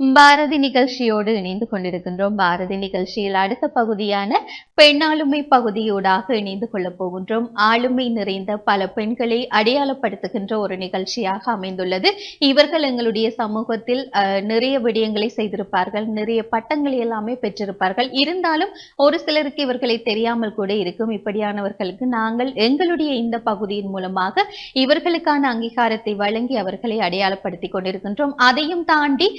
பாரதி நிகழ்ச்சியோடு இணைந்து கொண்டிருக்கின்றோம். பாரதி நிகழ்ச்சியில் அடுத்த பகுதியான பெண்ணாளுமை பகுதியோடாக இணைந்து கொள்ளப் போகின்றோம். ஆளுமை நிறைந்த பல பெண்களை அடையாளப்படுத்துகின்ற ஒரு நிகழ்ச்சியாக அமைந்துள்ளது. இவர்கள் எங்களுடைய சமூகத்தில் நிறைய விடயங்களை செய்திருப்பார்கள். நிறைய பட்டங்களை எல்லாமே பெற்றிருப்பார்கள். இருந்தாலும் ஒரு சிலருக்கு இவர்களை தெரியாமல் கூட இருக்கும். இப்படியானவர்களுக்கு நாங்கள் எங்களுடைய இந்த பகுதியின் மூலமாக இவர்களுக்கான அங்கீகாரத்தை வழங்கி அவர்களை அடையாளப்படுத்தி கொண்டிருக்கின்றோம். அதையும் தாண்டி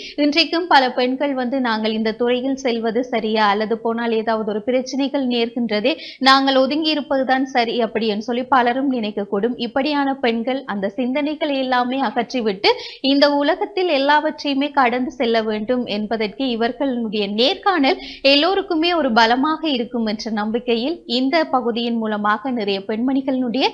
இன்றைக்கும் பல பெண்கள் வந்து நாங்கள் இந்த துறையில் செல்வது சரியா? அல்லது போனால் ஏதாவது ஒரு பிரச்சனைகள் நேர்கின்றதே நாங்கள் ஒதுங்கி இருப்பதுதான் சரி அப்படின்னு சொல்லி பலரும் நினைக்கக்கூடும். இப்படியான பெண்கள் அந்த சிந்தனைகளை எல்லாமே அகற்றிவிட்டு இந்த உலகத்தில் எல்லாவற்றையுமே கடந்து செல்ல வேண்டும் என்பதற்கு இவர்களுடைய நேர்காணல் எல்லோருக்குமே ஒரு பலமாக இருக்கும் என்ற நம்பிக்கையில் இந்த பகுதியின் மூலமாக நிறைய பெண்மணிகளினுடைய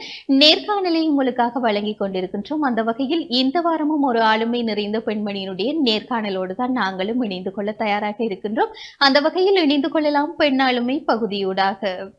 நேர்காணலை உங்களுக்காக வழங்கி கொண்டிருக்கின்றோம். அந்த வகையில் இந்த வாரமும் ஒரு ஆளுமை நிறைந்த பெண்மணியினுடைய நேர்காணலோடு தான் நாங்களும் இணைந்து கொள்ள தயாராக இருக்கின்றோம். அந்த வகையில் இணைந்து கொள்ளலாம் பெண்ணாளுமை பகுதியூடாக.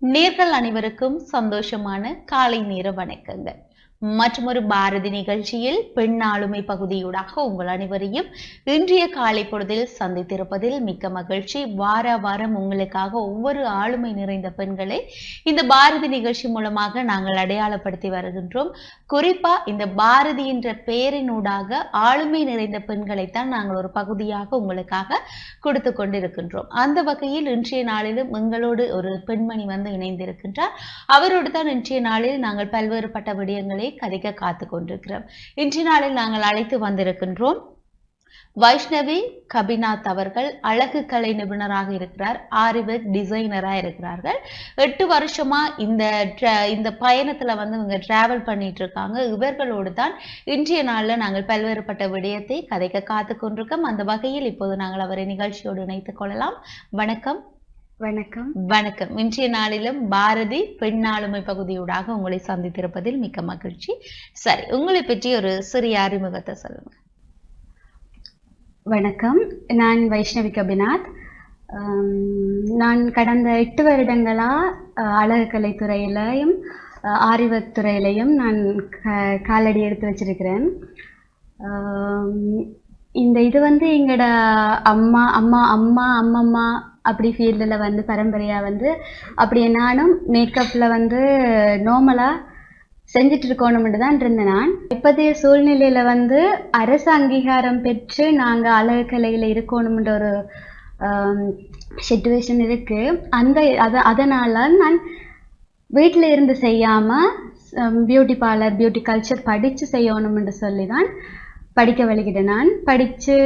நேர்கள் அனைவருக்கும் சந்தோஷமான காலை நேர வணக்கங்கள். மற்றொரு பாரதி நிகழ்ச்சியில் பெண் ஆளுமை பகுதியூடாக உங்கள் அனைவரையும் இன்றைய காலை பொழுதில் சந்தித்திருப்பதில் மிக்க மகிழ்ச்சி. வார வாரம் உங்களுக்காக ஒவ்வொரு ஆளுமை நிறைந்த பெண்களை இந்த பாரதி நிகழ்ச்சி மூலமாக நாங்கள் அடையாளப்படுத்தி வருகின்றோம். குறிப்பா இந்த பாரதி என்ற பெயரினூடாக ஆளுமை நிறைந்த பெண்களைத்தான் நாங்கள் ஒரு பகுதியாக உங்களுக்காக கொடுத்து கொண்டிருக்கின்றோம். அந்த வகையில் இன்றைய நாளிலும் எங்களோடு ஒரு பெண்மணி வந்து இணைந்திருக்கின்றார். அவரோடு தான் இன்றைய நாளில் நாங்கள் பல்வேறுபட்ட விடயங்களை கதைக்க காத்து கொண்டிருக்கிறோம். இன்றைய நாளில் நாங்கள் அழைத்து வந்திருக்கின்றோம் வைஷ்ணவி கபிநாத் அவர்கள் அழகு கலை நிபுணராக இருக்கிறார் ஆரிவத் டிசைனராக இருக்கிறார்கள். எட்டு வருஷமா இந்த இந்த பயணத்துல வந்து இவங்க டிராவல் பண்ணிட்டு இருக்காங்க. இவர்களோடு தான் இன்றைய நாளில் நாங்கள் பல்வேறுபட்ட விடயத்தை கதைக்க காத்து கொண்டிருக்கோம். அந்த வகையில் இப்போது நாங்கள் அவரை நிகழ்ச்சியோடு இணைத்துக் கொள்ளலாம். வணக்கம். வணக்கம். வணக்கம். இன்றைய நாளிலும் பாரதி பெண் ஆளுமை பகுதியூடாக உங்களை சந்தித்திருப்பதில் மிக்க மகிழ்ச்சி. சரி உங்களை பற்றி ஒரு சிறிய அறிமுகத்தை சொல்லுங்க. வணக்கம். நான் வைஷ்ணவி கபிநாத். நான் கடந்த எட்டு வருடங்களா அழகுக்கலை துறையிலையும் அஹ், ஆரிவத் துறையிலையும் நான் காலடி எடுத்து வச்சிருக்கிறேன். இந்த இது வந்து எங்களோட அம்மா அம்மா அம்மா அம்மம்மா அப்படி ஃபீல்டில் வந்து பரம்பரையாக வந்து அப்படியே நானும் மேக்கப்பில் வந்து நார்மலாக செஞ்சுட்டு இருக்கணும்னு தான் இருந்தேன் நான். இப்போதைய சூழ்நிலையில வந்து அரசு அங்கீகாரம் பெற்று நாங்க அழகு கலையில இருக்கணும்ன்ற ஒரு சுச்சுவேஷன் இருக்கு. அந்த அத அதனால நான் வீட்டில் இருந்து செய்யாம பியூட்டி பார்லர் பியூட்டி கல்ச்சர் படிச்சு செய்யணும்னு சொல்லி தான் படிக்க வழிகிட்டேன் நான் படிச்சு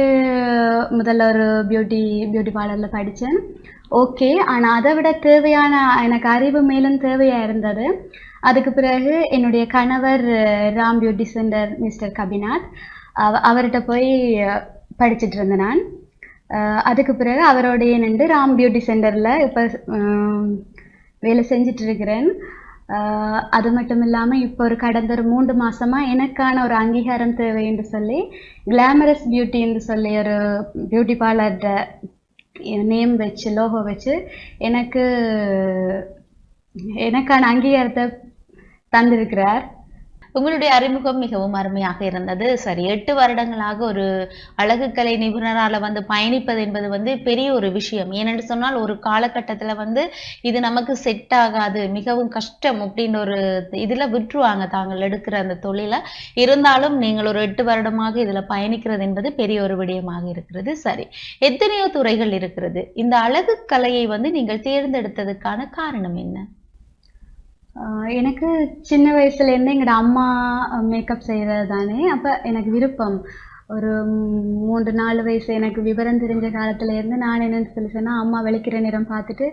முதல்ல ஒரு பியூட்டி பியூட்டி பார்லரில் படித்தேன் ஓகே ஆனால் அதை விட தேவையான எனக்கு அறிவு மேலும் தேவையாக இருந்தது. அதுக்கு பிறகு என்னுடைய கணவர் Ram beauty centre mister Kabinath அவ அவர்கிட்ட போய் படிச்சுட்டு படிச்சிட்டு இருந்தேன் நான். அதுக்கு பிறகு அவரோடைய நின்று ராம் பியூட்டி சென்டரில் இப்போ வேலை செஞ்சிட்டு இருக்கிறேன். அது மட்டும் இல்லாமல் இப்போ ஒரு கடந்த ஒரு மூன்று மாசமா எனக்கான ஒரு அங்கீகாரம் தேவை என்று சொல்லி கிளாமரஸ் பியூட்டி என்று சொல்லி ஒரு பியூட்டி பார்லர் நேம் வச்சு லோகோ வச்சு எனக்கு எனக்கான அங்கீகாரத்தை தந்திருக்கிறார். உங்களுடைய அறிமுகம் மிகவும் அருமையாக இருந்தது. சரி எட்டு வருடங்களாக ஒரு அழகுக்கலை நிபுணரால வந்து பயணிப்பது என்பது வந்து பெரிய ஒரு விஷயம். ஏனென்று சொன்னால் ஒரு காலகட்டத்துல வந்து இது நமக்கு செட் ஆகாது மிகவும் கஷ்டம் அப்படின்னு ஒரு இதுல விட்டுருவாங்க தாங்கள் எடுக்கிற அந்த தொழிலை. இருந்தாலும் நீங்கள் ஒரு எட்டு வருடமாக இதுல பயணிக்கிறது என்பது பெரிய ஒரு விடயமாக இருக்கிறது. சரி எத்தனையோ துறைகள் இருக்கிறது. இந்த அழகு கலையை வந்து நீங்கள் தேர்ந்தெடுத்ததுக்கான காரணம் என்ன? எனக்கு சின்ன வயசுலேருந்தே எங்களோட அம்மா மேக்கப் செய்கிறது தானே அப்போ எனக்கு விருப்பம். ஒரு மூன்று நாலு வயசு எனக்கு விவரம் தெரிஞ்ச காலத்துலேருந்து நான் என்னன்னு சொல்லி அம்மா வெளிக்கிற நிறம் பார்த்துட்டு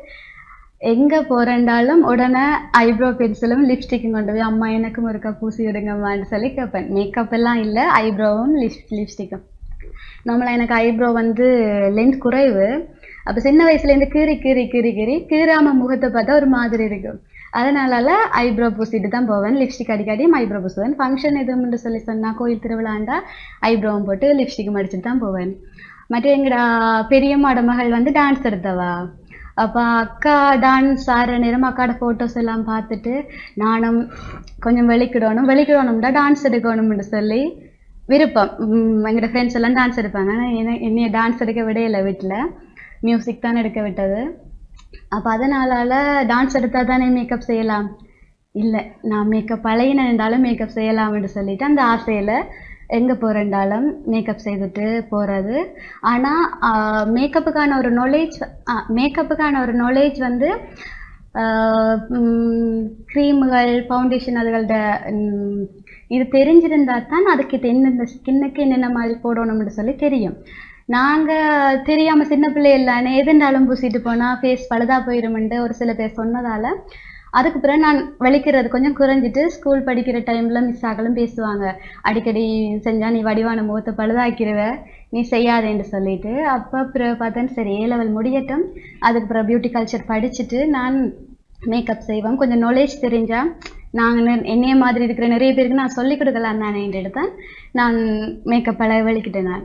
எங்கே போறேன்டாலும் உடனே ஐப்ரோ பென்சிலும் லிப்ஸ்டிக்கும் கொண்டு போய் அம்மா எனக்கும் ஒருக்கா பூசி விடுங்கம்மான்னு சொல்லி கேட்பேன். மேக்கப் எல்லாம் இல்லை ஐப்ரோவும் லிப் லிப்ஸ்டிக்கும் நம்மள எனக்கு ஐப்ரோ வந்து லென்த் குறைவு. அப்போ சின்ன வயசுலேருந்து கீறி கீறி கீறி கீறி கீறாமல் முகத்தை பார்த்தா ஒரு மாதிரி இருக்கும் அதனால ஐப்ரோ பூசிட்டு தான் போவேன் லிப்ஸ்டிக் அடிக்கடியும் ஐப்ரோ பூசுவேன் ஃபங்க்ஷன் எதுவும்னு சொல்லி சொன்னால் கோயில் திருவிழாண்டா ஐப்ரோவும் போட்டு லிப்ஸ்டிக் அடிச்சுட்டு தான் போவேன். மற்ற எங்கடா பெரிய மகள் வந்து டான்ஸ் எடுத்தவா? அப்போ அக்கா டான்ஸ் ஆடுற நேரம் அக்காட ஃபோட்டோஸ் எல்லாம் பார்த்துட்டு நானும் கொஞ்சம் வெளிக்கிடணும். வெளிக்கிடணும்டா டான்ஸ் எடுக்கணும்னு சொல்லி விருப்பம். எங்களோட ஃப்ரெண்ட்ஸ் எல்லாம் டான்ஸ் எடுப்பாங்க. ஆனால் என்ன என்னைய டான்ஸ் எடுக்க விடையில வீட்டில். மியூசிக் தான் எடுக்க விட்டது. அப்போ அதனால டான்ஸ் எடுத்தால் தானே மேக்கப் செய்யலாம்? இல்லை நான் மேக்கப் பழகினாலும் மேக்கப் செய்யலாம்னு சொல்லிட்டு அந்த ஆசையில் எங்கே போகிறேன்டாலும் மேக்கப் செய்துட்டு போகிறது ஆனால் மேக்கப்புக்கான ஒரு நாலேஜ் மேக்கப்புக்கான ஒரு நாலேஜ் வந்து க்ரீமுகள் ஃபவுண்டேஷன் அதுகளோட இது தெரிஞ்சிருந்தா தான் அதுக்கு இது என்னென்ன ஸ்கின்னுக்கு என்னென்ன மாதிரி போடணும்னு சொல்லி தெரியும். நாங்கள் தெரியாமல் சின்ன பிள்ளை இல்லைன்னு எதுண்டாலும் பூசிட்டு போனால் ஃபேஸ் பழுதா போயிருமென்ட்டு ஒரு சில பேர் சொன்னதால் அதுக்கு பிறகு நான் வலிக்கிறது கொஞ்சம் குறைஞ்சிட்டு ஸ்கூல் படிக்கிற டைமில் மிஸ் ஆகலும் பேசுவாங்க. அடிக்கடி செஞ்சா நீ வடிவான முகத்தை பழுதாக்கிடுவ நீ செய்யாதேன்னு சொல்லிட்டு. அப்போ பிறகு பார்த்தேன்னு சரி ஏ லெவல் முடியட்டும். அதுக்கு பிறகு பியூட்டி கல்ச்சர் படிச்சுட்டு நான் மேக்கப் செய்வேன். கொஞ்சம் நாலேஜ் தெரிஞ்சா நாங்கள் என்னைய மாதிரி இருக்கிற நிறைய பேருக்கு நான் சொல்லிக் கொடுக்கலாம் நான் எடுத்தேன். நான் மேக்கப் பழக வலிக்கிட்டேன் நான்.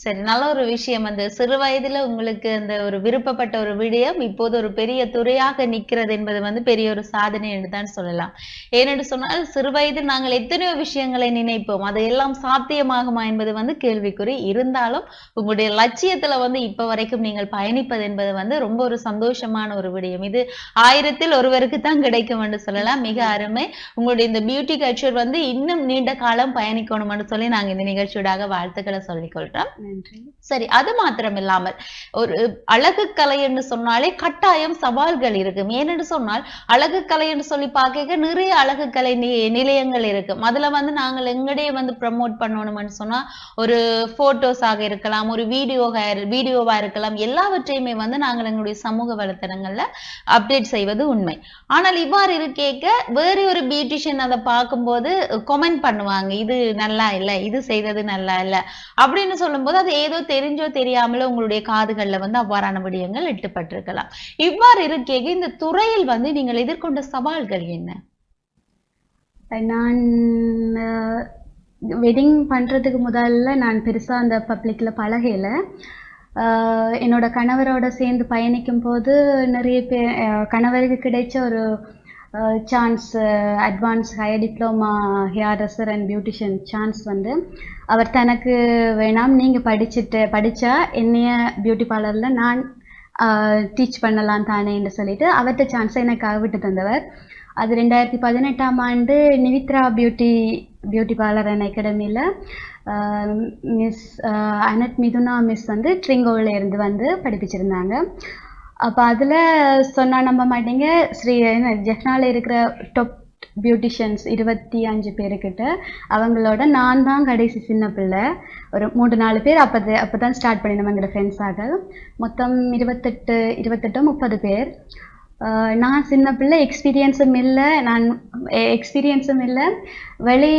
சரி நல்ல ஒரு விஷயம். அந்த சிறு வயதுல உங்களுக்கு அந்த ஒரு விருப்பப்பட்ட ஒரு விடயம் இப்போது ஒரு பெரிய துறையாக நிக்கிறது என்பது வந்து பெரிய ஒரு சாதனை என்று தான் சொல்லலாம். ஏனென்று சொன்னால் சிறு வயதில் நாங்கள் எத்தனையோ விஷயங்களை நினைப்போம். அதையெல்லாம் சாத்தியமாகுமா என்பது வந்து கேள்விக்குறி. இருந்தாலும் உங்களுடைய லட்சியத்துல வந்து இப்ப வரைக்கும் நீங்கள் பயணிப்பது என்பது வந்து ரொம்ப ஒரு சந்தோஷமான ஒரு விடயம். இது ஆயிரத்தில் ஒருவருக்கு தான் கிடைக்கும் என்று சொல்லலாம். மிக அருமை. உங்களுடைய இந்த பியூட்டி கல்ச்சர் வந்து இன்னும் நீண்ட காலம் பயணிக்கணும்னு சொல்லி நாங்க இந்த நிகழ்ச்சியோட வாழ்த்துக்களை சொல்லிக் கொள்றோம் நன்றி. சரி அது மாத்திரம் இல்லாமல் ஒரு அழகு கலை என்று சொன்னாலே கட்டாயம் சவால்கள் இருக்கும். ஏனென்று சொன்னால் அழகு கலை என்று சொல்லி பார்க்க நிறைய அழகு கலை நிலையங்கள் இருக்கும். அதுல வந்து நாங்கள் எங்கடைய வந்து ப்ரமோட் பண்ணணும்னு சொன்னா ஒரு போட்டோஸாக இருக்கலாம் ஒரு வீடியோ வீடியோவா இருக்கலாம். எல்லாவற்றையுமே வந்து நாங்கள் எங்களுடைய சமூக வலைத்தளங்கள்ல அப்டேட் செய்வது உண்மை. ஆனால் இவ்வாறு இருக்கேக்க வேறு ஒரு பியூட்டிஷியன் அதை பார்க்கும்போது கொமெண்ட் பண்ணுவாங்க இது நல்லா இல்ல இது செய்தது நல்லா இல்ல. அப்படின்னு சொல்லும்போது அது ஏதோ தெரிஞ்சோ தெரியாமலோ உங்களுடைய காதுகள்ல வந்து அவ்வாறான விடயங்கள் எட்டுப்பட்டிருக்கலாம். இவ்வாறு இருக்கே இந்த துறையில் வந்து நீங்கள் எதிர்கொண்ட சவால்கள் என்ன? நான் வெட்டிங் பண்ணுறதுக்கு முதல்ல நான் பெருசாக அந்த பப்ளிக்கில் பழகையில் என்னோட கணவரோட சேர்ந்து பயணிக்கும் போது நிறைய பேர் கணவருக்கு கிடைச்ச ஒரு chance advance higher diploma hair dresser and beautician chance வந்து அவர் தனக்கு வேணாம். நீங்கள் படிச்சுட்டு படித்தா என்னைய பியூட்டி பார்லரில் நான் டீச் பண்ணலாம் தானேன்னு சொல்லிட்டு அவர்கிட்ட சான்ஸை எனக்காக விட்டு தந்தவர். அது ரெண்டாயிரத்தி பதினெட்டாம் ஆண்டு Nivithra beauty beauty parlour and அகாடமியில் மிஸ் அனட் மிதுனா மிஸ் வந்து ட்ரிங்கோவில் இருந்து வந்து படிப்பிச்சிருந்தாங்க. அப்போ அதில் சொன்னா நம்ப மாட்டீங்க. ஸ்ரீ ஜெஃப்னால இருக்கிற டொப் பியூட்டிஷியன்ஸ் இருபத்தி அஞ்சு பேருக்கிட்ட அவங்களோட நான் தான் கடைசி சின்ன பிள்ளை. ஒரு மூன்று நாலு பேர் அப்போ அப்போ தான் ஸ்டார்ட் பண்ணியிருந்தோம் எங்களோட ஃப்ரெண்ட்ஸாக மொத்தம் இருபத்தெட்டு இருபத்தெட்டு முப்பது பேர். நான் சின்ன பிள்ளை எக்ஸ்பீரியன்ஸும் இல்லை. நான் எக்ஸ்பீரியன்ஸும் இல்லை. வெளி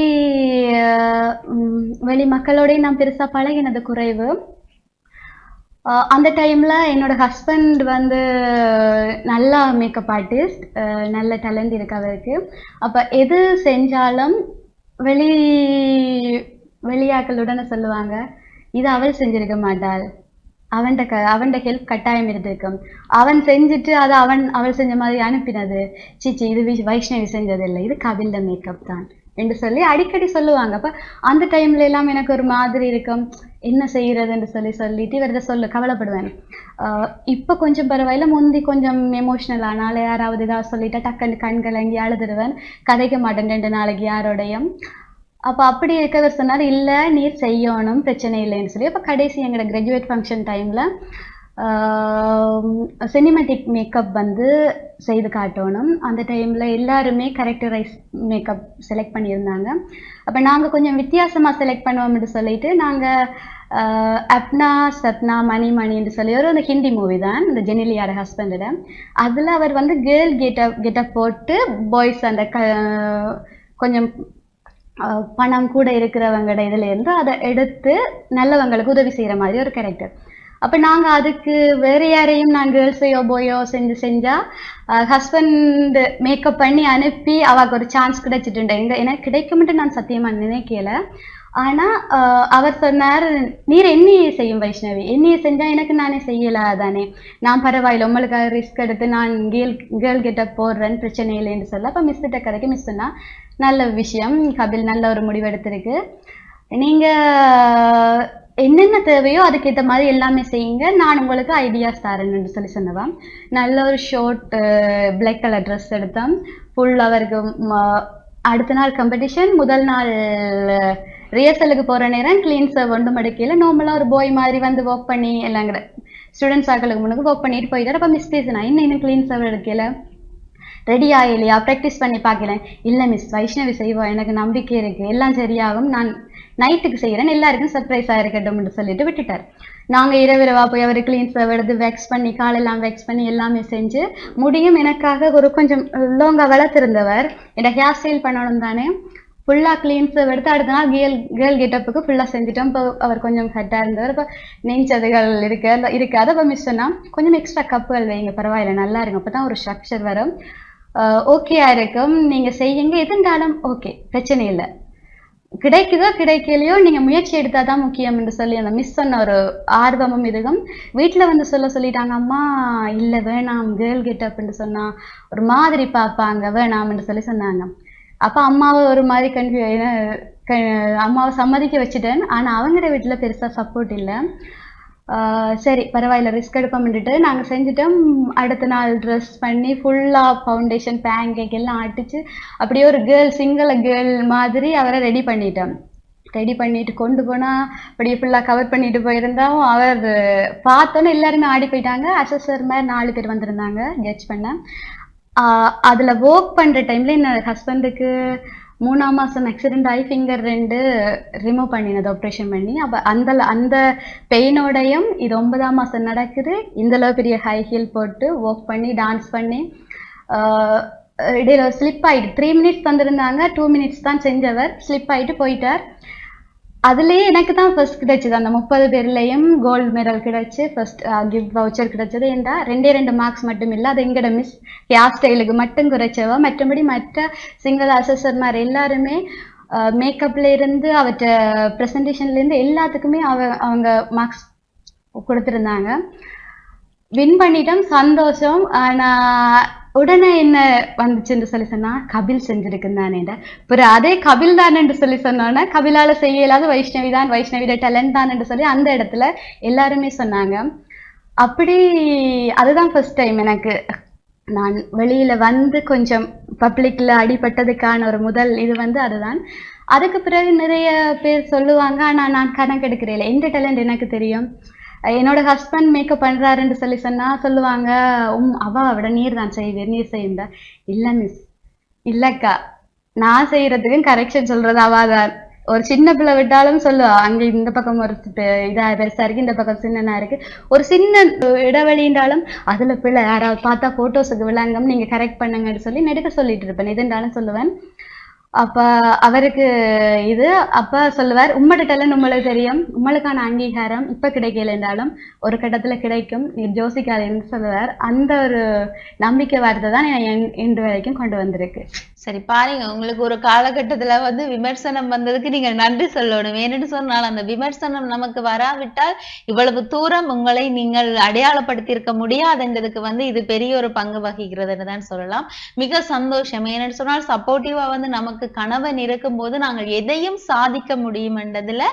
வெளி மக்களோடய நான் பெருசாக பழகினது குறைவு. அந்த டைமில் என்னோட ஹஸ்பண்ட் வந்து நல்லா மேக்கப் ஆர்டிஸ்ட் நல்ல டேலண்ட் இருக்கு அவருக்கு. அப்போ எது செஞ்சாலும் வெளி வெளியாக்களுடனே சொல்லுவாங்க இது அவள் செஞ்சிருக்க மாட்டாள். அவன்கிட்ட க அவன்கிட்ட ஹெல்ப் கட்டாயம் இருந்திருக்கும். அவன் செஞ்சுட்டு அதை அவன் அவள் செஞ்ச மாதிரி அனுப்பினது. சீச்சி இது வைஷ்ணவி செஞ்சது இல்லை இது கபில்ல மேக்கப் தான். என்று சொல்லி அடிக்கடி சொல்லுவாங்க. அப்ப அந்த டைம்ல எல்லாம் எனக்கு ஒரு மாதிரி இருக்கும். என்ன செய்யறதுன்னு சொல்லி சொல்லிட்டு இவரத சொல்லு கவலைப்படுவேன். இப்போ கொஞ்சம் பரவாயில்ல முந்தி கொஞ்சம் எமோஷனல் ஆனால் யாராவது ஏதாவது சொல்லிட்டா டக்குன்னு கண்களை அங்கே அழுதுடுவேன் கதைக்க மாட்டேன் ரெண்டு நாளைக்கு யாரோடையும். அப்போ அப்படி இருக்கவர் சொன்னார் இல்லை நீர் செய்யணும் பிரச்சனை இல்லைன்னு சொல்லி. அப்போ கடைசி எங்களோட கிராஜுவேட் ஃபங்க்ஷன் டைமில் சினிமேட்டிக் மேக்கப் வந்து செய்து காட்டணும். அந்த டைமில் எல்லாருமே கரெக்டரைஸ் மேக்கப் செலக்ட் பண்ணியிருந்தாங்க. அப்போ நாங்கள் கொஞ்சம் வித்தியாசமாக செலக்ட் பண்ணுவோம்னு சொல்லிட்டு நாங்கள் அப்னா சத்னா மணி மணின்னு சொல்லி ஒரு அந்த ஹிந்தி மூவி தான் இந்த ஜெனிலியார ஹஸ்பண்டோட அதில் அவர் வந்து கேர்ள் கெட்டப் கெட்டப் போட்டு பாய்ஸ் அந்த க கொஞ்சம் பணம் கூட இருக்கிறவங்களோட இதுலேருந்து அதை எடுத்து நல்லவங்களுக்கு உதவி செய்கிற மாதிரி ஒரு கேரக்டர் அப்ப நாங்க அதுக்கு வேற யாரையும் நான் கேர்ள்ஸையோ போயோ செஞ்சு செஞ்சா ஹஸ்பண்ட் மேக்கப் பண்ணி அனுப்பி அவருக்கு ஒரு சான்ஸ் கிடைச்சிட்டு எங்க எனக்கு கிடைக்கும்ட்டு நான் சத்தியமா நினைக்கல. ஆனா அவர் சொன்னார் நீர் என்னையே செய்யும் வைஷ்ணவி. என்னையே செஞ்சா எனக்கு நானே செய்யலாதானே நான் பரவாயில்ல உங்களுக்காக ரிஸ்க் எடுத்து நான் கேர்ள் கேர்ள் கிட்ட போடுறேன் பிரச்சனை இல்லைன்னு சொல்ல. அப்ப மிஸ் கிட்ட கிடைக்கும் மிஸ் சொன்னா நல்ல விஷயம் கபில் நல்ல ஒரு முடிவு எடுத்திருக்கு. நீங்க என்னென்ன தேவையோ அதுக்கேற்ற மாதிரி எல்லாமே செய்யுங்க. நான் உங்களுக்கு ஐடியாஸ் தரேன்னு சொல்லி சொன்னவன் நல்ல ஒரு ஷார்ட் பிளாக் கலர் ட்ரெஸ் எடுத்தோம். ஃபுல் அவருக்கு அடுத்த நாள் காம்படிஷன் முதல் நாள் ரியர்சலுக்கு போகிற நேரம் கிளீன் சர்வ் ஒன்று மடக்கையில் நார்மலாக ஒரு பாய் மாதிரி வந்து ஒர்க் பண்ணி எல்லாங்கிற ஸ்டூடெண்ட்ஸ் ஆக்களுக்கு முன்னுக்கு ஒர்க் பண்ணிட்டு போயிட்டார். அப்போ மிஸ்டேஸ் நான் இன்னும் இன்னும் கிளீன் சர்வ் எடுக்கல. ரெடி இல்லையா? ப்ராக்டிஸ் பண்ணி பார்க்கல இல்லை மிஸ் வைஷ்ணவி செய்வா. எனக்கு நம்பிக்கை இருக்கு. எல்லாம் சரியாகும். நான் நைட்டுக்கு செய்கிறேன் எல்லாருக்கும் சர்ப்ரைஸாக இருக்கட்டும்னு சொல்லிட்டு விட்டுட்டார். நாங்கள் இரவிரவா போய் அவர் க்ளீன் சர்வ் எடுத்து வெக்ஸ் பண்ணி காலெல்லாம் வெக்ஸ் பண்ணி எல்லாமே செஞ்சு முடியும் எனக்காக ஒரு கொஞ்சம் லோங்காக வளர்த்துருந்தவர். என்னை ஹேர் ஸ்டைல் பண்ணணும் தானே. ஃபுல்லாக க்ளீன் எடுத்து அடுத்த நாள் கேர்ள் கேர்ள் கெட்டப்புக்கு ஃபுல்லாக செஞ்சுட்டோம். இப்போ அவர் கொஞ்சம் கட்டாக இருந்தவர். இப்போ நெஞ்சதுகள் இருக்க. இருக்காது அப்போ மிஸ் சொன்னால் கொஞ்சம் எக்ஸ்ட்ரா கப்புகள் வைங்க. பரவாயில்ல. நல்லா இருக்கும் அப்போ தான் ஒரு ஸ்ட்ரக்சர் வரும். ஓகேயா இருக்கும் நீங்க செய்யுங்க. எதுண்டாலும் ஓகே பிரச்சனை இல்லை. கிடைக்குதோ கிடைக்கலையோ நீங்க முயற்சி எடுத்தாதான் முக்கியம் என்று சொல்லி அந்த மிஸ் சொன்ன ஒரு ஆர்வமும் இதுவும் வீட்டுல வந்து சொல்ல சொல்லிட்டாங்க அம்மா இல்ல வேணாம் கேர்ள் கெட்டப்னு சொன்னா ஒரு மாதிரி பார்ப்பாங்க வேணாம் என்று சொல்லி சொன்னாங்க. அப்ப அம்மாவை ஒரு மாதிரி கன்ஃபியூ அம்மாவை சம்மதிக்க வச்சுட்டேன். ஆனா அவங்களோட வீட்டுல பெருசா சப்போர்ட் இல்லை. சரி பரவாயில்ல ரிஸ்க் எடுப்போம்னுட்டு நாங்கள் செஞ்சுட்டோம். அடுத்த நாள் ட்ரெஸ் பண்ணி ஃபுல்லாக ஃபவுண்டேஷன் பேன் எல்லாம் அடித்து அப்படியே ஒரு கேர்ள் சிங்கள கேர்ள் மாதிரி அவரை ரெடி பண்ணிட்டோம். ரெடி பண்ணிட்டு கொண்டு போனால் அப்படியே ஃபுல்லாக கவர் பண்ணிட்டு போயிருந்தோம். அவர் பார்த்தோன்னே எல்லாருமே ஆடி போயிட்டாங்க. அசஸர் மாதிரி நாலு பேர் வந்திருந்தாங்க கெச் பண்ண. அதில் ஒர்க் பண்ணுற டைம்ல என்னோட ஹஸ்பண்டுக்கு மூணாம் மாதம் ஆக்சிடென்ட் ஆகி ஃபிங்கர் ரெண்டு ரிமூவ் பண்ணினது ஆப்ரேஷன் பண்ணி அப்போ அந்த அந்த பெயினோடையும் இது ஒன்பதாம் மாதம் நடக்குது. இந்தளவு பெரிய ஹை ஹீல் போட்டு ஒர்க் பண்ணி டான்ஸ் பண்ணி இடையில ஸ்லிப் ஆகிட்டு த்ரீ மினிட்ஸ் தந்திருந்தாங்க டூ மினிட்ஸ் தான் செஞ்சவர். ஸ்லிப் ஆயிட்டு போயிட்டார். அதுலயே எனக்கு தான் ஃபர்ஸ்ட் கிடைச்சது. அந்த முப்பது பேர்லயும் கோல்டு மெடல் கிடைச்சு ஃபர்ஸ்ட் கிஃப்ட் வவுச்சர் கிடைச்சது. ஏண்டா? ரெண்டே ரெண்டு மார்க்ஸ் மட்டும் இல்லை அது எங்கட மிஸ் ஹேர் ஸ்டைலுக்கு மட்டும் குறைச்சவா? மற்றபடி மற்ற சிங்கிள் அசஸர்மார் எல்லாருமே மேக்கப்ல இருந்து அவற்ற ப்ரெசன்டேஷன்ல இருந்து எல்லாத்துக்குமே அவ அவங்க மார்க்ஸ் கொடுத்துருந்தாங்க. வின் பண்ணிட்டோம். சந்தோஷம். ஆனா உடனே என்ன வந்துச்சுன்னு சொல்லி சொன்னா கபில் செஞ்சிருக்குன்னு பிறகு அதே கபில் தானேன்னு சொல்லி சொன்னோன்னா கபிலால செய்ய இல்லாத வைஷ்ணவி தான் வைஷ்ணவியோட டேலண்ட் தானேன்னு சொல்லி அந்த இடத்துல எல்லாருமே சொன்னாங்க. அப்படி அதுதான் ஃபர்ஸ்ட் டைம் எனக்கு. நான் வெளியில வந்து கொஞ்சம் பப்ளிக்ல அடிபட்டதுக்கான ஒரு முதல் இது வந்து அதுதான். அதுக்கு பிறகு நிறைய பேர் சொல்லுவாங்க ஆனா நான் கணக்கெடுக்கிறேன். எந்த டேலண்ட் எனக்கு தெரியும்? என்னோட ஹஸ்பண்ட் மேக்கப் பண்றாருன்னு சொல்லி சொன்னா சொல்லுவாங்க உம் அவ விட நீர் தான் செய்வீர் நீர் செய்யுங்க. இல்ல மிஸ் இல்லக்கா. நான் செய்யறதுக்கும் கரெக்ஷன் சொல்றது அவாதான் ஒரு சின்ன பிள்ளை விட்டாலும் சொல்லுவா அங்க இந்த பக்கம் ஒரு இதா பெருசா இருக்கு இந்த பக்கம் சின்னனா இருக்கு. ஒரு சின்ன இடைவெளின்றாலும் அதுல பிள்ளை யாராவது பார்த்தா போட்டோஸுக்கு விளங்கம் நீங்க கரெக்ட் பண்ணுங்கன்னு சொல்லி நெடுக்க சொல்லிட்டு இருப்பேன். எதுன்றாலும் சொல்லுவேன். அப்ப அவருக்கு இது அப்ப சொல்லுவார் உம்மோட டேலண்ட் உங்களுக்கு தெரியும். உங்களுக்கான அங்கீகாரம் இப்ப கிடைக்கல என்றாலும் ஒரு கட்டத்துல கிடைக்கும். நீ யோசிக்காதேன்னு சொல்லுவார். அந்த ஒரு நம்பிக்கை வார்த்தை தான் இன்று வரைக்கும் கொண்டு வந்திருக்கு. சரி பாருங்க. உங்களுக்கு ஒரு காலகட்டத்துல வந்து விமர்சனம் வந்ததுக்கு நீங்க நன்றி சொல்லணும். ஏன்னு சொன்னால் அந்த விமர்சனம் நமக்கு வராவிட்டால் இவ்வளவு தூரம் உங்களை நீங்கள் அடையாளப்படுத்தி இருக்க முடியாதுன்றதுக்கு வந்து இது பெரிய ஒரு பங்கு வகிக்கிறதுன்னு தான் சொல்லலாம். மிக சந்தோஷம். ஏன்னு சொன்னால் சப்போர்ட்டிவா வந்து நமக்கு கணவன் இருக்கும்போது நாங்கள் எதையும் சாதிக்க முடியும்ன்றதுல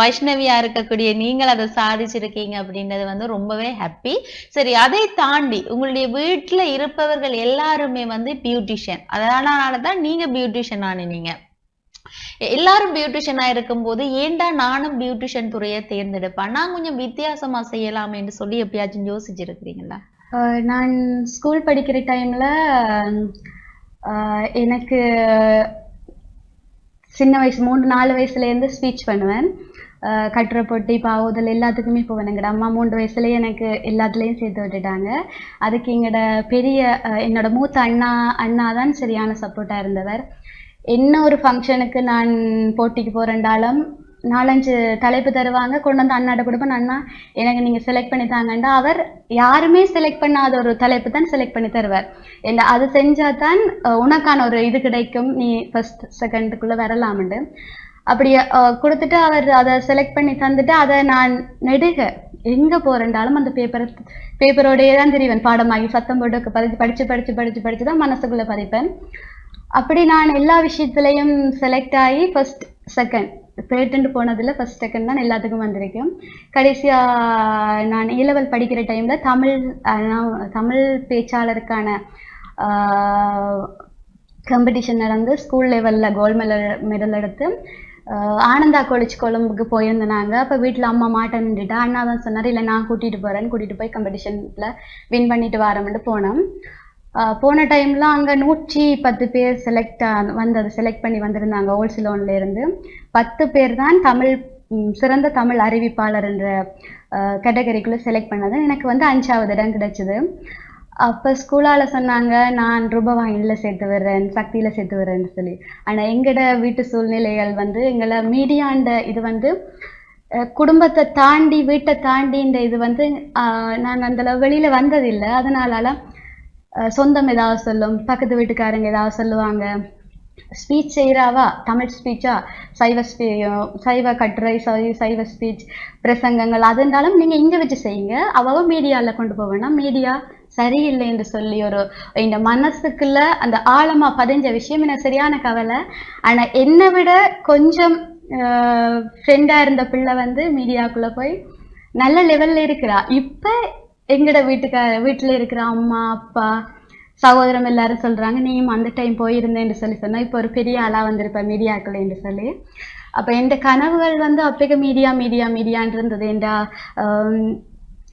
வைஷ்ணவியா இருக்கக்கூடிய நீங்கள் அதை சாதிச்சிருக்கீங்க அப்படின்றது வந்து ரொம்பவே ஹாப்பி சரி அதை தாண்டி உங்களுடைய வீட்டுல இருப்பவர்கள் எல்லாருமே வந்து பியூட்டிஷியன் அதனால தான் நீங்க பியூட்டிஷியன் ஆனீங்க. எல்லாரும் பியூட்டிஷியனா இருக்கும்போது ஏன்டா நானும் பியூட்டிஷியன் துறையை தேர்ந்தெடுப்பேன்? நான் கொஞ்சம் வித்தியாசமா செய்யலாம் என்று சொல்லி எப்பயாச்சும் யோசிச்சிருக்கிறீங்களா? நான் ஸ்கூல் படிக்கிற டைம்ல எனக்கு சின்ன வயசு மூணு நாலு வயசுலேருந்து ஸ்பீச் பண்ணுவேன். கட்டுரை போட்டி பாவுதல் எல்லாத்துக்குமே போவேன். எங்களோட அம்மா மூன்று வயசுலேயே எனக்கு எல்லாத்துலேயும் சேர்த்து விட்டுட்டாங்க. அதுக்கு எங்களோட பெரிய என்னோட மூத்த அண்ணா அண்ணா தான் சரியான சப்போர்ட்டாக இருந்தவர். என்ன ஒரு ஃபங்க்ஷனுக்கு நான் போட்டிக்கு போறேன்டாலும் நாலஞ்சு தலைப்பு தருவாங்க. கொண்டு வந்து அண்ணாட்ட கொடுப்பேன். அண்ணா எனக்கு நீங்க செலக்ட் பண்ணி தாங்கண்டா அவர் யாருமே செலக்ட் பண்ணாத ஒரு தலைப்பு தான் செலக்ட் பண்ணி தருவார். என்ன அது செஞ்சால் தான் உனக்கான ஒரு இது கிடைக்கும். நீ ஃபர்ஸ்ட் செகண்டுக்குள்ள வரலாமுண்டு. அப்படி அஹ், கொடுத்துட்டு அவர் அதை செலக்ட் பண்ணி தந்துட்டு அதை நான் நெடுக. எங்க போறேன்டாலும் அந்த பேப்பரை பேப்பரோடையே தான் தெரிவேன். பாடமாகி சத்தம் போட்டு படிச்சு படிச்சு படிச்சு படிச்சு படிச்சு தான் மனசுக்குள்ள பதிப்பேன். அப்படி நான் எல்லா விஷயத்துலையும் செலக்ட் ஆகி ஃபர்ஸ்ட் செகண்ட் பேட்டன்ட் போனதுல ஃபர்ஸ்ட் செகண்ட் தான் எல்லாத்துக்கும் வந்திருக்கேன் கடைசியா நான் இலவல் படிக்கிற டைம்ல தமிழ் தமிழ் பேச்சாளருக்கான காம்படிஷன் நடந்து ஸ்கூல் லெவல்ல கோல்ட் மெடல் மெடல் எடுத்து ஆஹ் ஆனந்தா காலேஜ் கொழும்புக்கு போயிருந்தாங்க. அப்போ வீட்டில் அம்மா மாட்டேன் நின்றுட்டா. அண்ணா தான் சொன்னார் இல்லை நான் கூட்டிட்டு போறேன்னு கூட்டிட்டு போய் காம்படிஷனில் வின் பண்ணிட்டு வரேன்ட்டு போனோம். போன டைம்லாம் அங்க நூற்றி பத்து பேர் செலக்ட் வந்தது செலக்ட் பண்ணி வந்திருந்தாங்க ஓல்சிலோன்ல இருந்து. பத்து பேர் தான் தமிழ் சிறந்த தமிழ் அறிவிப்பாளர் என்ற கேட்டகரிக்குள்ளே செலக்ட் பண்ணது எனக்கு வந்து அஞ்சாவது இடம் கிடைச்சது. அப்போ ஸ்கூலால சொன்னாங்க நான் ரூபவாயினில சேர்த்து வர்றேன் சக்தியில சேர்த்து வர்றேன்னு சொல்லி. ஆனால் எங்களோட வீட்டு சூழ்நிலைகள் வந்து எங்களை மீடியாண்ட இது வந்து குடும்பத்தை தாண்டி வீட்டை தாண்டி இந்த இது வந்து ஆஹ், நாங்க அந்த வெளியில வந்ததில்லை. அதனால சொந்தம் ஏதாவது சொல்லும் பக்கத்து வீட்டுக்காரங்க ஏதாவது சொல்லுவாங்க. ஸ்பீச் செய்கிறாவா தமிழ் ஸ்பீச்சா சைவ ஸ்பீ சைவ கட்டுரை சை சைவ ஸ்பீச் பிரசங்கங்கள் அது இருந்தாலும் நீங்கள் இங்கே வச்சு செய்யுங்க. அவ மீடியாவில் கொண்டு போவேன்னா மீடியா சரியில்லை என்று சொல்லி ஒரு இந்த மனசுக்குள்ள அந்த ஆழமாக பதிஞ்ச விஷயம் எனக்கு சரியான கவலை. ஆனால் என்னை விட கொஞ்சம் ஃப்ரெண்டாக இருந்த பிள்ளை வந்து மீடியாக்குள்ளே போய் நல்ல லெவலில் இருக்கிறா. இப்போ எங்கட வீட்டுக்கார வீட்டுல இருக்கிற அம்மா அப்பா சகோதரம் எல்லாரும் சொல்றாங்க நீயும் அந்த டைம் போயிருந்தேன்னு சொல்லி சொன்னா இப்போ ஒரு பெரிய ஆளா வந்திருப்ப மீடியாக்கள் என்று சொல்லி. அப்ப இந்த கனவுகள் வந்து அப்பக்கு மீடியா மீடியா மீடியான் இருந்தது என்ற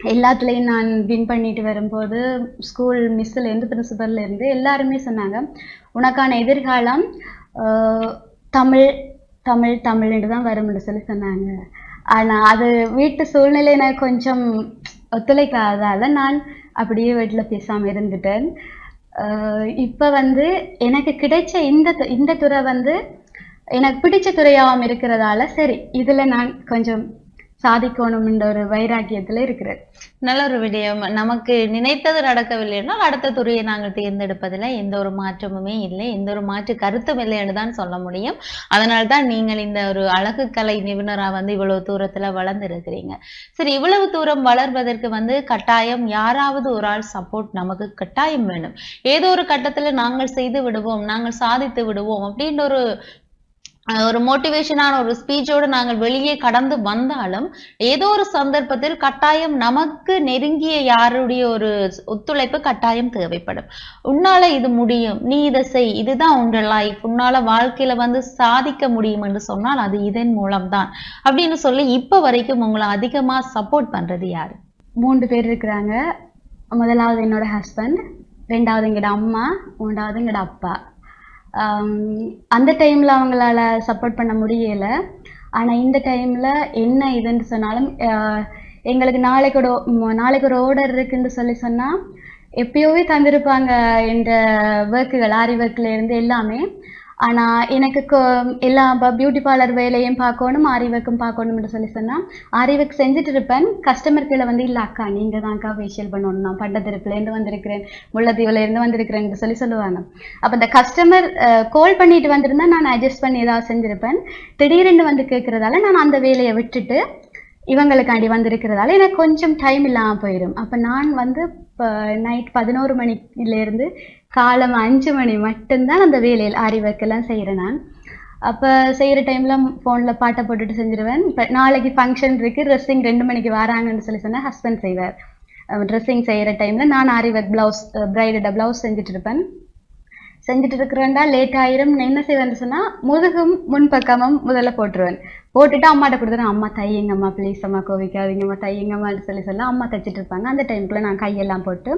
எல்லாத்துலேயும் நான் வின் பண்ணிட்டு வரும்போது ஸ்கூல் மிஸ்ஸில் இருந்து பிரின்சிபல்ல இருந்து எல்லாருமே சொன்னாங்க உனக்கான எதிர்காலம் ஆஹ், தமிழ் தமிழ் தமிழ்னு தான் வரும்னு சொல்லி சொன்னாங்க. ஆனா அது வீட்டு சூழ்நிலை எனக்கு கொஞ்சம் ஒத்துழைக்காததால நான் அப்படியே வீட்டில் பேசாமல் இருந்துட்டேன். ஆஹ், இப்ப வந்து எனக்கு கிடைச்ச இந்த து- இந்த துறை வந்து எனக்கு பிடிச்ச துறையாகவும் இருக்கிறதால சரி இதுல நான் கொஞ்சம் சாதிக்கணும்ன்ற ஒரு வைராக்கியத்துல இருக்கிறேன் நல்ல ஒரு விடயம். நமக்கு நினைத்தது நடக்கவில்லை என்றால் அடுத்த துறையை நாங்கள் தேர்ந்தெடுப்பதில் எந்த ஒரு மாற்றமுமே இல்லை. எந்த ஒரு மாற்று கருத்தும் இல்லை என்று தான் சொல்ல முடியும். அதனால தான் நீங்கள் இந்த ஒரு அழகு கலை நிபுணரா வந்து இவ்வளவு தூரத்துல வளர்ந்துருக்கிறீங்க. சரி இவ்வளவு தூரம் வளர்வதற்கு வந்து கட்டாயம் யாராவது ஒரு ஆள் சப்போர்ட் நமக்கு கட்டாயம் வேணும். ஏதோ ஒரு கட்டத்துல நாங்கள் செய்து விடுவோம் நாங்கள் சாதித்து விடுவோம் அப்படின்ற ஒரு ஒரு மோட்டிவேஷனான ஒரு ஸ்பீச்சோடு நாங்கள் வெளியே கடந்து வந்தாலும் ஏதோ ஒரு சந்தர்ப்பத்தில் கட்டாயம் நமக்கு நெருங்கிய யாருடைய ஒரு ஒத்துழைப்பு கட்டாயம் தேவைப்படும். உன்னால இது முடியும் நீ இதை செய் இதுதான் உங்கள் லைஃப் உன்னால வாழ்க்கையில வந்து சாதிக்க முடியும் என்று சொன்னால் அது இதன் மூலம்தான். அப்படின்னு சொல்லி இப்ப வரைக்கும் உங்களை அதிகமா சப்போர்ட் பண்றது யாரு? மூன்று பேர் இருக்கிறாங்க. முதலாவது என்னோட ஹஸ்பண்ட் ரெண்டாவது எங்களோட அம்மா மூன்றாவது எங்களோட அப்பா. அந்த டைம்ல அவங்களால சப்போர்ட் பண்ண முடியலை. ஆனா இந்த டைம்ல என்ன இதுன்னு சொன்னாலும் எங்களுக்கு நாளைக்கு ஒரு நாளைக்கு ஒரு ஓர்டர் இருக்குன்னு சொல்லி சொன்னா எப்பயோவே தந்திருப்பாங்க இந்த ஒர்க்குகள் ஆரி ஒர்க்ல இருந்து எல்லாமே. ஆனா எனக்கு எல்லா பியூட்டி பார்லர் வேலையும் பார்க்கணும் ஆரி பார்க்கணும்னு சொல்லி சொன்னா ஆரி செஞ்சுட்டு இருப்பேன் கஸ்டமர் கீழே வந்து இல்லை அக்கா நீங்கள் தான்க்கா ஃபேஷியல் பண்ணணும். நான் பட்டத்திருப்புல இருந்து வந்திருக்கிறேன். முள்ளத்தீவுல இருந்து வந்திருக்கிறேன்னு சொல்லி சொல்லுவாங்க. அப்ப இந்த கஸ்டமர் கால் பண்ணிட்டு வந்திருந்தா நான் அட்ஜஸ்ட் பண்ணி ஏதாவது செஞ்சிருப்பேன். திடீரென்று வந்து கேட்கறதால நான் அந்த வேலையை விட்டுட்டு இவங்களுக்காண்டி வந்திருக்கிறதால எனக்கு கொஞ்சம் டைம் இல்லாமல் போயிடும் அப்ப நான் வந்து இப்போ நைட் பதினோரு மணில இருந்து காலம் அஞ்சு மணி மட்டும்தான் அந்த வேலையில் ஆரி ஒர்க் எல்லாம் செய்கிறேன் நான். அப்போ செய்கிற டைமில் ஃபோனில் பாட்டை போட்டுட்டு செஞ்சிருவேன். இப்போ நாளைக்கு ஃபங்க்ஷன் இருக்குது ட்ரெஸ்ஸிங் ரெண்டு மணிக்கு வராங்கன்னு சொல்லி சொன்னால் ஹஸ்பண்ட் செய்வார். ட்ரெஸ்ஸிங் செய்கிற டைமில் நான் ஆரி ஒர்க் ப்ளவுஸ் ப்ரைடோட ப்ளவுஸ் செஞ்சுட்டு இருப்பேன் செஞ்சுட்டு இருக்கிறேன்டா லேட் ஆயிரும் என்ன செய்வேன்னு சொன்னா முதுகும் முன்பக்கமும் முதல்ல போட்டுருவேன். போட்டுட்டு அம்மாட்ட கொடுத்துருவேன். அம்மா தையுங்கம்மா ப்ளீஸ் அம்மா கோவிக்காதீங்கம்மா தையுங்கம்மான்னு சொல்லி சொல்ல அம்மா தைச்சிட்டு இருப்பாங்க அந்த டைமுக்குள்ள நான் கையெல்லாம் போட்டு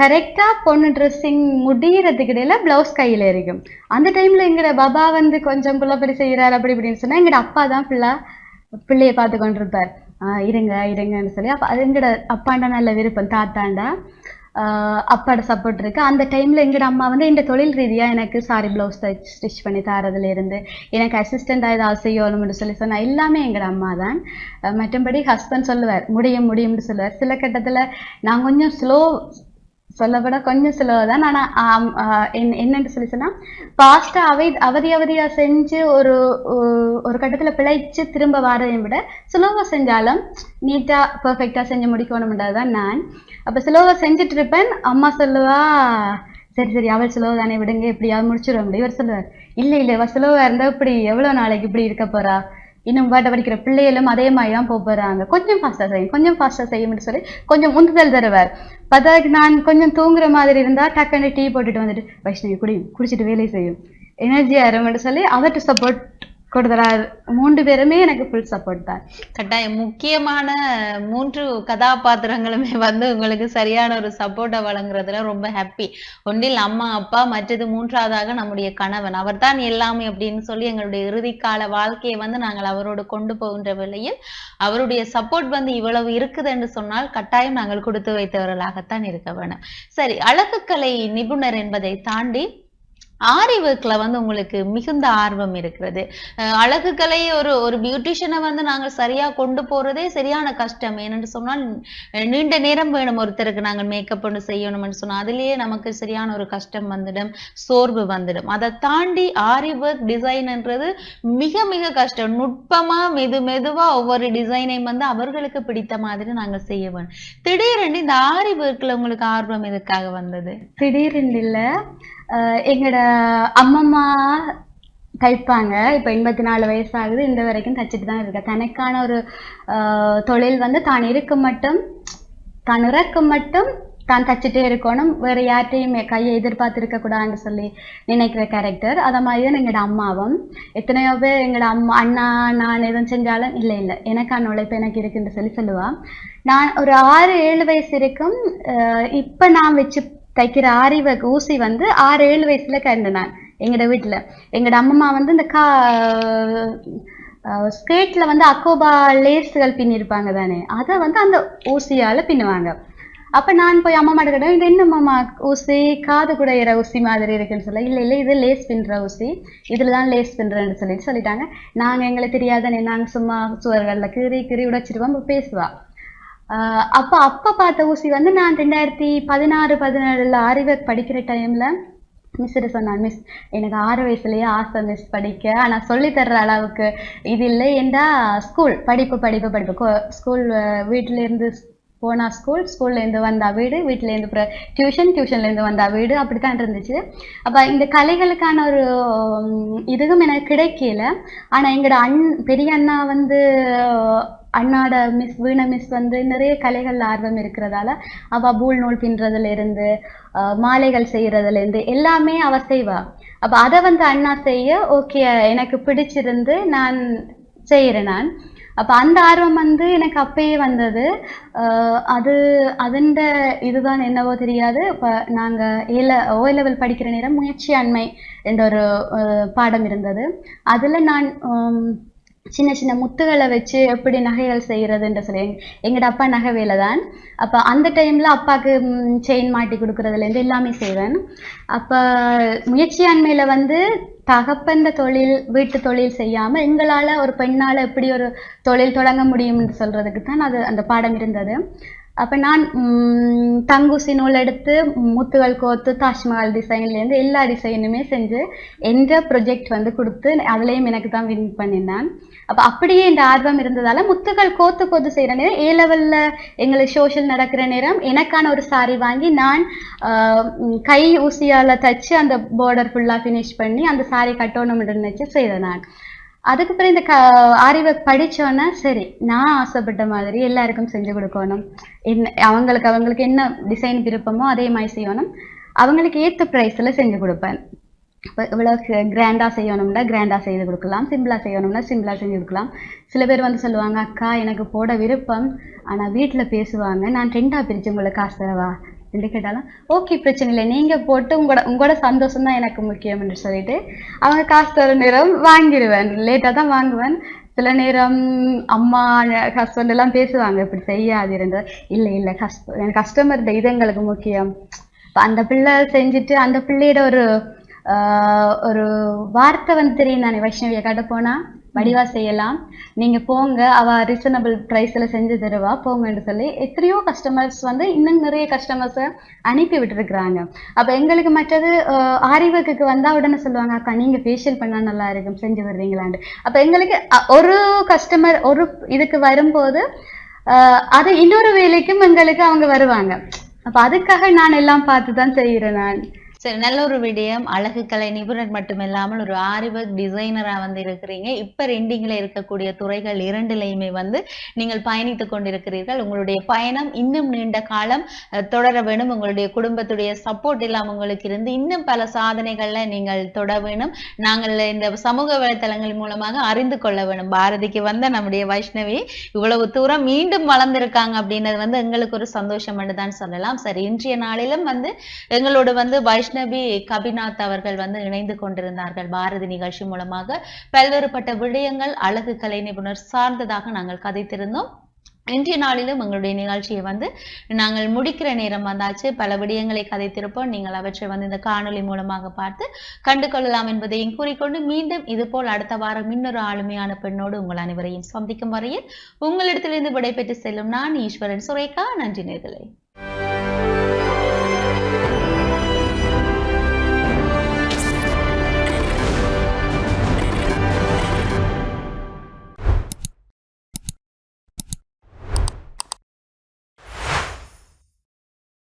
கரெக்டா பொண்ணு ட்ரெஸ்ஸிங் முடிகிறதுக்கு இடையில பிளவுஸ் கையில இருக்கும் அந்த டைம்ல எங்கட பாபா வந்து கொஞ்சம் குள்ளப்படி செய்யறாரு அப்படி இப்படின்னு சொன்னா எங்கட அப்பா தான் பிள்ளை பிள்ளையை பார்த்து கொண்டிருப்பார். ஆஹ் இருங்க இருங்கன்னு சொல்லி அப்போ அது எங்கட அப்பாண்டா நல்ல விருப்பம் தாத்தாண்டா. ஆஹ் அப்பாட சப்போர்ட் இருக்கு. அந்த டைம்ல எங்கட அம்மா வந்து இந்த தொழில் ரீதியா எனக்கு சாரி பிளவுஸ் ஸ்டிச் பண்ணி தரதுல இருந்து எனக்கு அசிஸ்டண்டா ஏதாவது செய்யணும்னு சொல்லி சொன்னா எல்லாமே எங்கட அம்மா தான். மற்றபடி ஹஸ்பண்ட் சொல்லுவார் முடியும் முடியும்னு சொல்லுவார். சில கட்டத்துல நான் கொஞ்சம் ஸ்லோ சொல்லப்பட கொஞ்சம் சுலபம் தான். ஆனா என்னன்னு சொல்லி சொன்னா பாஸ்டா அவை அவதி அவதியா செஞ்சு ஒரு ஒரு கட்டத்துல பிழைச்சு திரும்ப வரதையும் விட சுலபா செஞ்சாலும் நீட்டா பெர்ஃபெக்டா செஞ்சு முடிக்கணும்ன்றதுதான் நான். அப்ப சுலபா செஞ்சுட்டு இருப்பேன். அம்மா சொல்லுவா சரி சரி அவள் சுலபா தானே விடுங்க எப்படியாவது முடிச்சிட முடியும் இவர் சொல்லுவார் இல்ல இல்ல இவ சுலபா இருந்தா இப்படி எவ்வளவு நாளைக்கு இப்படி இருக்க போறா? இன்னும் பாட்ட படிக்கிற பிள்ளைகளும் அதே மாதிரி தான் போக போறாங்க. கொஞ்சம் ஃபாஸ்டா செய்யும் கொஞ்சம் ஃபாஸ்டா செய்யும்னு சொல்லி கொஞ்சம் உந்துதல் தருவார். பத்தாக்கு நான் கொஞ்சம் தூங்குற மாதிரி இருந்தா டக்குன்னு டீ போட்டுட்டு வந்துட்டு வைஷ்ணவி குடி குடிச்சிட்டு வேலை செய்யும் எனர்ஜி இருமென்று சொல்லி அவர்கிட்ட சப்போர்ட் கொடுத்துறாரு மூன்று பேருமே எனக்கு ஃபுல் சப்போர்ட் தான். கட்டாயம். முக்கியமான மூன்று கதாபாத்திரங்களுமே வந்து உங்களுக்கு சரியான ஒரு சப்போர்ட்டை வழங்குறதுல ரொம்ப ஹாப்பி ஒன்றில் அம்மா அப்பா மற்றது மூன்றாவதாக நம்முடைய கணவன். அவர்தான் எல்லாமே அப்படின்னு சொல்லி எங்களுடைய இறுதிக்கால வாழ்க்கையை வந்து நாங்கள் அவரோடு கொண்டு போகின்ற வேளையில் அவருடைய சப்போர்ட் வந்து இவ்வளவு இருக்குது என்று சொன்னால் கட்டாயம் நாங்கள் கொடுத்து வைத்தவர்களாகத்தான் இருக்க வேணும் சரி அழகுக்கலை நிபுணர் என்பதை தாண்டி ஆரி ஒர்க்ல வந்து உங்களுக்கு மிகுந்த ஆர்வம் இருக்கிறது. அஹ் ஒரு ஒரு பியூட்டிஷியனை வந்து நாங்க சரியா கொண்டு போறதே சரியான கஷ்டம். ஏனென்று சொன்னால் நீண்ட நேரம் வேணும் ஒருத்தருக்கு நாங்கள் மேக்கப் ஒன்று செய்யணும்னு சொன்னா அதுலயே நமக்கு சரியான ஒரு கஷ்டம் வந்துடும் சோர்வு வந்துடும். அதை தாண்டி ஆரி ஒர்க் டிசைன்ன்றது மிக மிக கஷ்டம். நுட்பமா மெது மெதுவா ஒவ்வொரு டிசைனையும் வந்து அவர்களுக்கு பிடித்த மாதிரி நாங்க செய்ய வேணும். திடீரென்று இந்த ஆரி ஒர்க்ல உங்களுக்கு ஆர்வம் எதுக்காக வந்தது? திடீரென்று இல்ல. எங்களோட அம்மம்மா தைப்பாங்க இப்ப எண்பத்தி நாலு வயசு ஆகுது இந்த வரைக்கும் தைச்சிட்டு தான் இருக்க. தனக்கான ஒரு தொழில் வந்து தான் இருக்க மட்டும் தான் இறக்க மட்டும் தான் தச்சுட்டே இருக்கணும். வேற யார்ட்டையும் கையை எதிர்பார்த்துருக்க கூடாதுன்னு சொல்லி நினைக்கிற கேரக்டர் அத மாதிரி தான் எங்களோட அம்மாவும். எத்தனையோ பேர் எங்களோட அம்மா அண்ணா நான் எதுவும் செஞ்சாலும் இல்லை இல்லை. எனக்கான உழைப்பு எனக்கு இருக்குன்னு சொல்லி சொல்லுவா. நான் ஒரு ஆறு ஏழு வயசு இருக்கும் அஹ் இப்ப நான் வச்சு தைக்கிற ஆரி ஊசி வந்து ஆறு ஏழு வயசுல கண்டு நான் எங்கட வீட்டுல எங்கட அம்மம்மா வந்து இந்த கா ஸ்கேட்ல வந்து அக்கோபா லேஸ்கள் பின்னிருப்பாங்க தானே அதை வந்து அந்த ஊசியால பின்னுவாங்க. அப்ப நான் போய் அம்மா மாட்ட கேட்டேன் இது என்ன மாமா ஊசி? காது குடையிற ஊசி மாதிரி இருக்குன்னு சொல்ல இல்ல இல்ல இது லேஸ் பின்ற ஊசி இதுலதான் லேஸ் பின்னுறேன்னு சொல்லிட்டு சொல்லிட்டாங்க. நாங்க எங்களுக்கு தெரியாதானே நாங்க சும்மா சுவர்கள்ல கீறி கீறி உடைச்சிருவோம் பேசுவா. அப்ப அப்ப பார்த்த ஊசி வந்து நான் ரெண்டாயிரத்தி பதினாறு பதினேழுல ஆரிவர்க் படிக்கிற டைம்ல மிஸ் சொன்னான் மிஸ் எனக்கு ஆறு வயசுலயே ஆசை மிஸ் படிக்க. ஆனா சொல்லி தர்ற அளவுக்கு இது இல்லை. ஏண்டா ஸ்கூல் படிப்பு படிப்பு படிப்பு. ஸ்கூல் வீட்டுல இருந்து போனா ஸ்கூல் ஸ்கூல்ல இருந்து வந்தா வீடு வீட்டுல இருந்து அப்புறம் டியூஷன் டியூஷன்ல இருந்து வந்தா வீடு. அப்படித்தான் இருந்துச்சு. அப்ப இந்த கலைகளுக்கான ஒரு இதுவும் எனக்கு கிடைக்கல. ஆனா எங்களோட அண் பெரிய அண்ணா வந்து அண்ணாட மிஸ் வீண மிஸ் வந்து நிறைய கலைகள் ஆர்வம் இருக்கிறதால அவ பூல் நூல் பின்றதுல இருந்து அஹ், மாலைகள் செய்யறதுல இருந்து எல்லாமே அவ செய்வா. அப்ப அதை வந்து அண்ணா செய்ய ஓகே எனக்கு பிடிச்சிருந்து நான் செய்யறேன் நான். அப்ப அந்த ஆர்வம் வந்து எனக்கு அப்பயே வந்தது. அது அதண்ட இதுதான் என்னவோ தெரியாது. இப்ப நாங்க ஏல ஓ லெவல் படிக்கிற நேரம் முயற்சி அண்மை என்ற ஒரு பாடம் இருந்தது. அதுல நான் உம், சின்ன சின்ன முத்துகளை வச்சு எப்படி நகைகள் செய்யறதுன்ற சொல்லி எங்க- எங்கட அப்பா நகை வேலை தான் அப்ப அந்த டைம்ல அப்பாக்கு செயின் மாட்டி கொடுக்கறதுல இருந்து எல்லாமே செய்வேன். அப்ப முயற்சியாண்மையில வந்து தகப்பந்த தொழில் வீட்டு தொழில் செய்யாம எங்களால ஒரு பெண்ணால எப்படி ஒரு தொழில் தொடங்க முடியும்னு சொல்றதுக்கு தான் அது அந்த பாடம் இருந்தது. அப்ப நான் தங்குசி தங்கூசி நூல் எடுத்து முத்துகள் கோத்து தாஜ்மஹால் டிசைன்ல இருந்து எல்லா டிசைனுமே செஞ்சு எந்த ப்ரொஜெக்ட் வந்து கொடுத்து அதுலயும் எனக்கு தான் வின் பண்ணினேன் அப்ப அப்படியே இந்த ஆர்வம் இருந்ததால முத்துகள் கோத்து கோத்து செய்யற நேரம் ஏ லெவல்ல எங்களுக்கு சோஷியல் நடக்கிற நேரம் எனக்கான ஒரு சாரி வாங்கி நான் ஆஹ், கை ஊசியால தச்சு அந்த பார்டர் ஃபுல்லா ஃபினிஷ் பண்ணி அந்த சாரி கட்டணும் நினச்சி செய்தேன் நான் அதுக்கு பிறகு இந்த க அறிவை படித்தோன்னா சரி நான் ஆசைப்பட்ட மாதிரி எல்லாருக்கும் செஞ்சு கொடுக்கணும். என்ன அவங்களுக்கு அவங்களுக்கு என்ன டிசைன் விருப்பமோ அதே மாதிரி செய்யணும். அவங்களுக்கு ஏற்ற ப்ரைஸில் செஞ்சு கொடுப்பேன். இப்போ இவ்வளோ கிராண்டாக செய்யணும்னா கிராண்டாக செய்து கொடுக்கலாம். சிம்பிளாக செய்யணும்னா சிம்பிளாக செஞ்சு கொடுக்கலாம். சில பேர் வந்து சொல்லுவாங்க அக்கா எனக்கு போட விருப்பம். ஆனால் வீட்டில் பேசுவாங்க நான் ரெண்டாக பிரித்து உங்களுக்கு காசு தரவா? என்று கேட்டாலும் ஓகே பிரச்சனை இல்லை. நீங்கள் போட்டு உங்களோட உங்களோட சந்தோஷம் தான் எனக்கு முக்கியம்னு சொல்லிட்டு அவங்க காசு தர நேரம் வாங்கிடுவேன். லேட்டாக தான் வாங்குவேன். சில நேரம் அம்மா ஹஸ்பண்ட் எல்லாம் பேசுவாங்க இப்படி செய்யாது இருந்த இல்லை இல்லை. கஷ்ட எனக்கு கஸ்டமர் இது எங்களுக்கு முக்கியம். அந்த பிள்ளை செஞ்சுட்டு அந்த பிள்ளையோட ஒரு ஒரு வார்த்தை வந்து தெரியும் தானே வைஷ்ணவியை கடை போனா? வடிவா செய்யலாம். நீங்க போங்க அவ ரீசனபிள் ப்ரைஸ்ல செஞ்சு தருவா போங்கன்னு சொல்லி எத்தனையோ கஸ்டமர்ஸ் வந்து இன்னும் நிறைய கஸ்டமர்ஸை அனுப்பி விட்டுருக்குறாங்க. அப்ப எங்களுக்கு மற்றது ஆரிவர்க்குக்கு வந்தா உடனே சொல்லுவாங்க அக்கா நீங்க ஃபேஷியல் பண்ணா நல்லா இருக்கும் செஞ்சு வர்றீங்களான்னு அப்ப எங்களுக்கு ஒரு கஸ்டமர் ஒரு இதுக்கு வரும்போது அது இன்னொரு வேலைக்கும் எங்களுக்கு அவங்க வருவாங்க. அப்ப அதுக்காக நான் எல்லாம் பார்த்து தான் செய்யறேன் நான். சரி நல்ல ஒரு விடயம். அழகு கலை நிபுணர் மட்டுமில்லாமல் ஒரு ஆரிவர்க் டிசைனரா வந்து இருக்கிறீங்க. இப்ப ரெண்டிங்ல இருக்கக்கூடிய துறைகள் இரண்டுலையுமே வந்து நீங்கள் பயணித்துக் கொண்டிருக்கிறீர்கள். உங்களுடைய பயணம் இன்னும் நீண்ட காலம் தொடர வேணும். உங்களுடைய குடும்பத்துடைய சப்போர்ட் எல்லாம் உங்களுக்கு இருந்து இன்னும் பல சாதனைகள்ல நீங்கள் தொட வேணும். நாங்கள் இந்த சமூக வலைத்தளங்கள் மூலமாக அறிந்து கொள்ள வேணும். பாரதிக்கு வந்த நம்முடைய வைஷ்ணவி இவ்வளவு தூரம் மீண்டும் வளர்ந்திருக்காங்க அப்படின்றது வந்து எங்களுக்கு ஒரு சந்தோஷம் தான் சொல்லலாம். சரி இன்றைய நாளிலும் வந்து எங்களோடு வந்து வைஷ்ணவி வைஷ்ணவி கபிநாத் அவர்கள் வந்து இணைந்து கொண்டிருந்தார்கள் பாரதி நிகழ்ச்சி மூலமாக. பல்வேறுபட்ட விடயங்கள் அழகு கலை நிபுணர் சார்ந்ததாக நாங்கள் கதைத்திருந்தோம். இன்றைய நாளிலும் எங்களுடைய நிகழ்ச்சியை வந்து நாங்கள் முடிக்கிற நேரம் வந்தாச்சு. பல விடயங்களை கதைத்திருப்போம். நீங்கள் அவற்றை வந்து இந்த காணொலி மூலமாக பார்த்து கண்டு கொள்ளலாம் என்பதையும் கூறிக்கொண்டு மீண்டும் இதுபோல் அடுத்த வாரம் இன்னொரு ஆளுமையான பெண்ணோடு உங்கள் அனைவரையும் சந்திக்கும் வரையில் உங்களிடத்திலிருந்து விடைபெற்று செல்லும் நான் ஈஸ்வரன் சுரேகா. நன்றி நேர்களை.